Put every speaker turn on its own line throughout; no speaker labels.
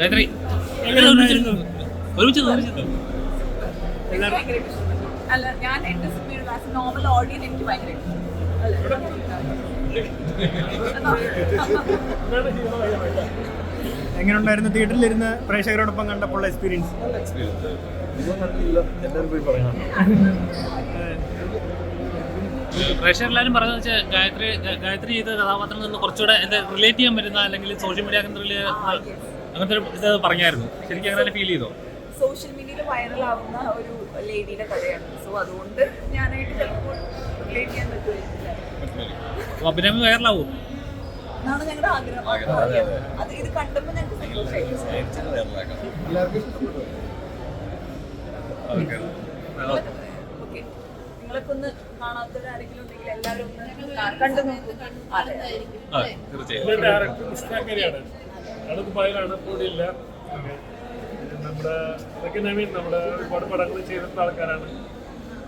ഗായത്രി ഒരുമിച്ച്
അല്ല ഞാൻ എന്റെ സിനിമയുടെ ക്ലാസ് നോർമൽ ഓഡിയൻസ് എനിക്ക് ഭയങ്കര ഇഷ്ടം. അല്ല.
എങ്ങനെ ഉണ്ടായിരുന്നു തിയേറ്ററിലിരുന്ന് പ്രേക്ഷകരോടൊപ്പം കണ്ടപ്പോൾ എക്സ്പീരിയൻസ്
പ്രേക്ഷകരെല്ലാരും പറയുന്നത് വെച്ചാൽ ഗായത്രി ഗായത്രി ചെയ്ത കഥാപാത്രത്തിൽ നിന്ന് കുറച്ചുകൂടെ എന്താ റിലേറ്റ് ചെയ്യാൻ പറ്റുന്ന അല്ലെങ്കിൽ സോഷ്യൽ മീഡിയ അങ്ങനത്തെ ഒരു ഇത് പറഞ്ഞായിരുന്നു. ശരിക്കും അങ്ങനെ ഫീൽ ചെയ്തോ.
സോഷ്യൽ മീഡിയയിൽ വൈറൽ ആവുന്ന ഒരു ലേഡിയുടെ കഥയാണ്. സോ അതുകൊണ്ട് ഞാനായിട്ട് ചിലപ്പോൾ റിലേറ്റ് ചെയ്യാൻ പറ്റുമായിരിക്കില്ല.
അഭിനയം വൈറൽ ആവും
എന്നാണ് ഞങ്ങളുടെ ആഗ്രഹം. അത് ഇത് കണ്ടപ്പോൾ ഞങ്ങൾക്ക് സന്തോഷമായി ഓക്കെ. നിങ്ങളൊക്കെ ഒന്ന് കാണാത്തവരാരെങ്കിലും ഉണ്ടെങ്കിൽ എല്ലാവരും ഒന്ന് കണ്ടു നോക്കൂ. അതെ.
തീർച്ചയായും.
മുസ്താഖരിയാണ് ദുബായിലാണ് ഇല്ല. നമ്മുടെ അതൊക്കെ നവീൻ നമ്മുടെ ഒരുപാട് പടങ്ങൾ ചെയ്തിട്ടുള്ള ആൾക്കാരാണ്.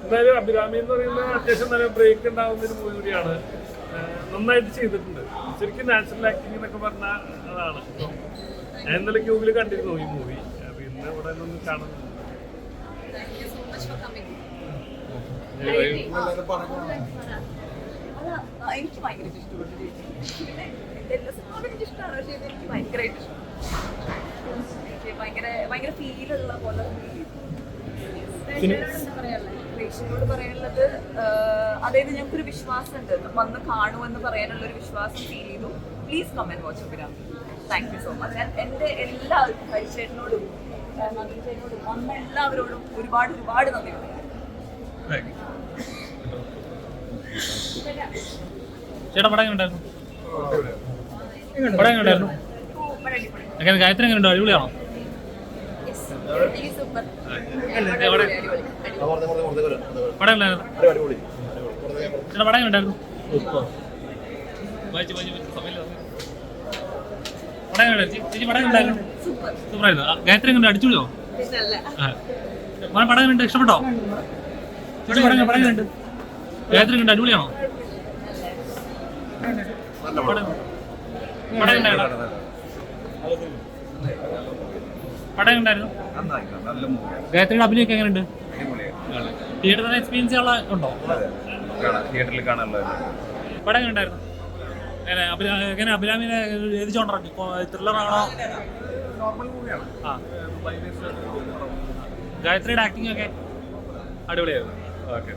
എന്തായാലും അഭിരാമി എന്ന് പറയുന്ന അത്യാവശ്യം നല്ല ബ്രേക്ക് ഉണ്ടാകുന്ന ഒരു മൂവി കൂടിയാണ് നന്നായിട്ട് ചെയ്തിട്ടുണ്ട്. ശരിക്കും നാച്ചുറൽ ആക്ടിങ് എന്നൊക്കെ പറഞ്ഞ അതാണ് ഞാൻ ഇന്നലെ ക്യൂബിൽ കണ്ടിരുന്നു ഈ മൂവി അപ്പൊ ഇന്ന് ഇവിടെ നിന്ന് കാണുന്നു
എനിക്ക് ഭയങ്കര ഇഷ്ടപ്പെട്ടു പിന്നെ എല്ലാ സിനിമകളും എനിക്ക് ഇഷ്ടമാണ് പക്ഷേ ഇത് എനിക്ക് ഭയങ്കരമായിട്ട് ഇഷ്ടം എനിക്ക് ഭയങ്കര ഭയങ്കര ഫീലുള്ള പോലെ പ്രേക്ഷകരോട് പറയാനുള്ളത് അതായത് ഞങ്ങൾക്കൊരു വിശ്വാസമുണ്ട്. വന്ന് കാണുമെന്ന് പറയാനുള്ള ഒരു വിശ്വാസം ഫീൽ ചെയ്തു. Please comment watch Abhirami thank you so much ഞാൻ എന്റെ എല്ലാ ഹരിച്ചേട്ടനോടും നന്ദി ചേട്ടനോടും വന്ന എല്ലാവരോടും ഒരുപാട് ഒരുപാട് നന്ദി
ചേട്ടാ പടം ഉണ്ടായിരുന്നു പടം എങ്ങനെ ഉണ്ടായിരുന്നു
സൂപ്പർ അടിപൊളി.
എങ്ങനെ ഗായത്രി എങ്ങനെ ഉണ്ടോ അടിപൊളിയാണോ പടം പടം എങ്ങനെ ഉണ്ടായിരുന്നു വായിച്ചു വായിച്ചു വായിച്ചു. സമയമില്ല പടം എങ്ങനെ ഉണ്ടായിരുന്നു ചേച്ചി പടം എങ്ങനെ ഉണ്ടായിരുന്നു
സൂപ്പർ.
സൂപ്പറായിരുന്നു. ആ, ഗായത്രി എങ്ങനെ അടിച്ചുവിളിയോ
പിന്നല്ല
ആ. മോനെ പടം എങ്ങനെ ഇഷ്ടപ്പെട്ടോ? ചേച്ചി പടം പടം എങ്ങനെ ഗായത്രി എങ്ങനെ അടിപൊളിയാണോ? പടം തിയേറ്ററിൽ എക്സ്പീരിയൻസ്
തിയേറ്ററിൽ
ത്രില്ലറാണോ ഗായത്രിയുടെ ഒക്കെ അടിപൊളിയായിരുന്നു.
ഓക്കെ